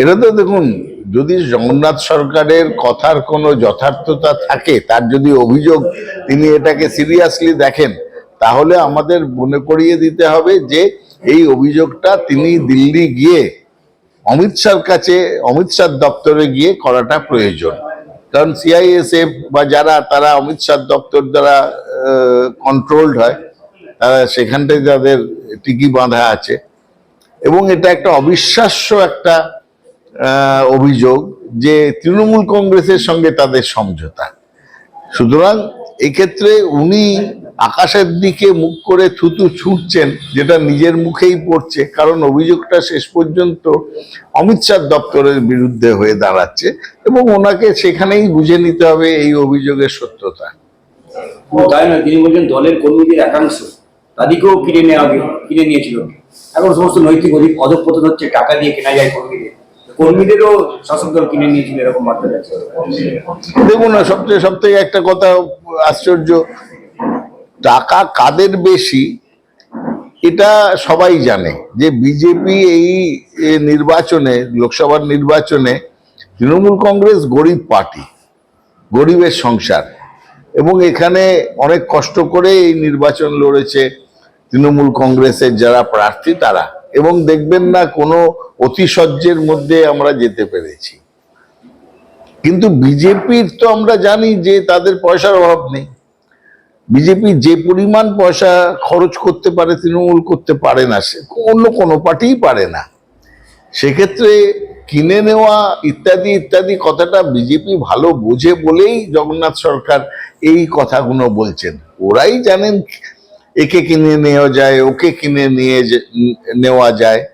এটা তো দেখুন, যদি জগন্নাথ সরকারের কথার কোনো যথার্থতা থাকে, তার যদি অভিযোগ তিনি এটাকে সিরিয়াসলি দেখেন, তাহলে আমাদের মনে করিয়ে দিতে হবে যে এই অভিযোগটা তিনি দিল্লি গিয়ে অমিত শাহর কাছে, অমিত শাহ দপ্তরে গিয়ে করাটা প্রয়োজন। কারণ সিআইএসএফ বা যারা, তারা অমিত শাহ দপ্তর দ্বারা কন্ট্রোলড হয়, তারা সেখানটায় যাদের টিকি বাঁধা আছে। এবং এটা একটা অবিশ্বাস্য একটা অভিযোগ যে তৃণমূল কংগ্রেসের সঙ্গে তাদের সমঝোতা। সুতরাং এক্ষেত্রে উনি আকাশের দিকে মুখ করে থুতু ছুটছেন, যেটা নিজের মুখেই পড়ছে, কারণ অভিযোগটা শেষ পর্যন্ত অমিত শাহ দপ্তরের বিরুদ্ধে হয়ে দাঁড়াচ্ছে এবং ওনাকে সেখানেই বুঝে নিতে হবে এই অভিযোগের সত্যতা। তাই নয়। তিনি বলছেন দলের কর্মীদের একাংশ, তাদেরকেও কিনে নেওয়া কিনে নিয়েছিল। এখন সমস্ত নৈতিক অধিক অধঃপতন হচ্ছে, টাকা দিয়ে কেনা যায় কর্মীদের। কর্মীদেরও শাসক দল কিনে নিয়েছিল, এরকম যাচ্ছে দেখুন না, সবচেয়ে সব থেকে একটা কথা আশ্চর্য, টাকা কাদের বেশি? এটা সবাই জানে যে বিজেপি এই নির্বাচনে, লোকসভার নির্বাচনে তৃণমূল কংগ্রেস গরিব পার্টি, গরিবের সংসার। এবং এখানে অনেক কষ্ট করে এই নির্বাচন লড়েছে তৃণমূল কংগ্রেসের যারা প্রার্থী, তারা। এবং দেখবেন না কোনো অতিশয্যের মধ্যে আমরা যেতে পেরেছি। কিন্তু বিজেপির তো আমরা জানি যে তাদের পয়সার অভাব নেই। বিজেপি যে পরিমাণ পয়সা খরচ করতে পারে, তৃণমূল করতে পারে না, সে অন্য কোনো পার্টিই পারে না। সেক্ষেত্রে কিনে নেওয়া ইত্যাদি ইত্যাদি কথাটা বিজেপি ভালো বোঝে বলেই জগন্নাথ সরকার এই কথাগুলো বলছেন। ওরাই জানেন একে কিনে নেওয়া যায় ওকে কিনে নিয়ে নেওয়া যায়।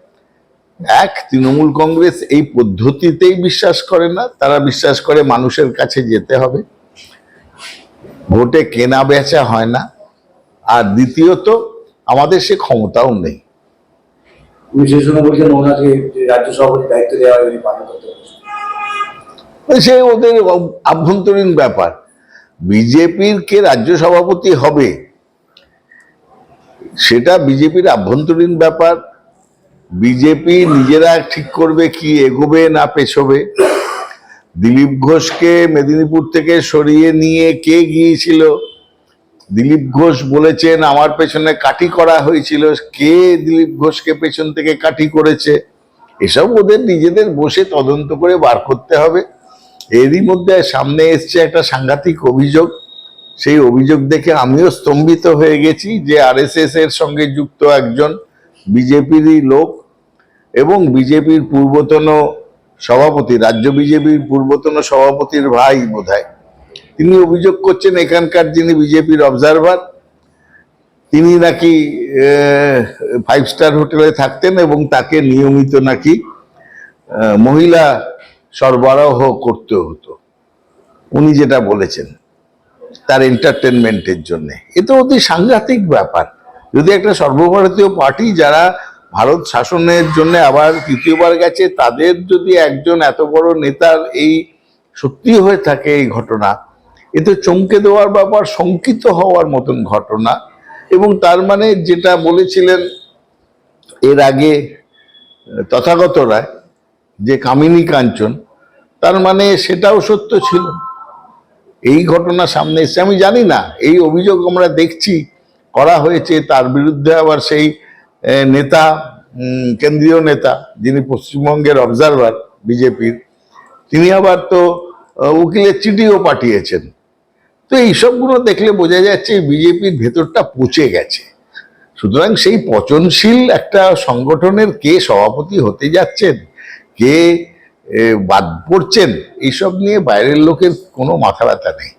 এক তৃণমূল কংগ্রেস এই পদ্ধতিতেই বিশ্বাস করে না তারা বিশ্বাস করে মানুষের কাছে যেতে হবে। ভোটে কেনা বেচা হয় না। আর দ্বিতীয়ত আমাদের সে ক্ষমতাও নেই। রাজ্য সভাপতি দায়িত্ব দেওয়া সে ওদের আভ্যন্তরীণ ব্যাপার। বিজেপির কে রাজ্য সভাপতি হবে? সেটা বিজেপির আভ্যন্তরীণ ব্যাপার। বিজেপি নিজেরা ঠিক করবে কি এগোবে না পেছবে। দিলীপ ঘোষকে মেদিনীপুর থেকে সরিয়ে নিয়ে কে গিয়েছিল? দিলীপ ঘোষ বলেছেন, আমার পেছনে কাঠি করা হয়েছিল। কে দিলীপ ঘোষকে পেছন থেকে কাঠি করেছে? এসব ওদের নিজেদের বসে তদন্ত করে বার করতে হবে। এরই মধ্যে সামনে এসছে একটা সাংঘাতিক অভিযোগ। সেই অভিযোগ দেখে আমিও স্তম্ভিত হয়ে গেছি যে আরএসএস এর সঙ্গে যুক্ত একজন বিজেপিরই লোক এবং বিজেপির পূর্বতন সভাপতি, রাজ্য বিজেপির পূর্বতন সভাপতির ভাই বোধহয়। তিনি অভিযোগ করছেন এখানকার যিনি বিজেপির অবজারভার তিনি নাকি ফাইভ স্টার হোটেলে থাকতেন এবং তাকে নিয়মিত নাকি মহিলা সরবরাহ করতে হতো। উনি যেটা বলেছেন। তার এন্টারটেনমেন্টের জন্য। এ তো অতি সাংঘাতিক ব্যাপার। যদি একটা সর্বভারতীয় পার্টি যারা ভারত শাসনের জন্য আবার তৃতীয়বার গেছে, তাদের যদি একজন এত বড় নেতার এই সত্যি হয়ে থাকে এই ঘটনা, এ তো চমকে দেওয়ার ব্যাপার, শঙ্কিত হওয়ার মতন ঘটনা। এবং তার মানে যেটা বলেছিলেন এর আগে, তথাগত রায়, যে কামিনী কাঞ্চন, তার মানে সেটাও সত্য ছিল। এই ঘটনা সামনে এসছে। আমি জানি না, এই অভিযোগ আমরা দেখছি, করা হয়েছে, তার বিরুদ্ধে আবার সেই নেতা কেন্দ্রীয় নেতা, যিনি পশ্চিমবঙ্গের অবজারভার বিজেপির, তিনি আবার তো উকিলের চিঠিও পাঠিয়েছেন। তো এইসবগুলো দেখলে বোঝা যাচ্ছে বিজেপির ভেতরটা পচে গেছে। সুতরাং সেই পচনশীল একটা সংগঠনের কে সভাপতি হতে যাচ্ছেন, কে বাদ পড়ছেন এইসব নিয়ে বাইরের লোকের কোনো মাথা ব্যথা নেই।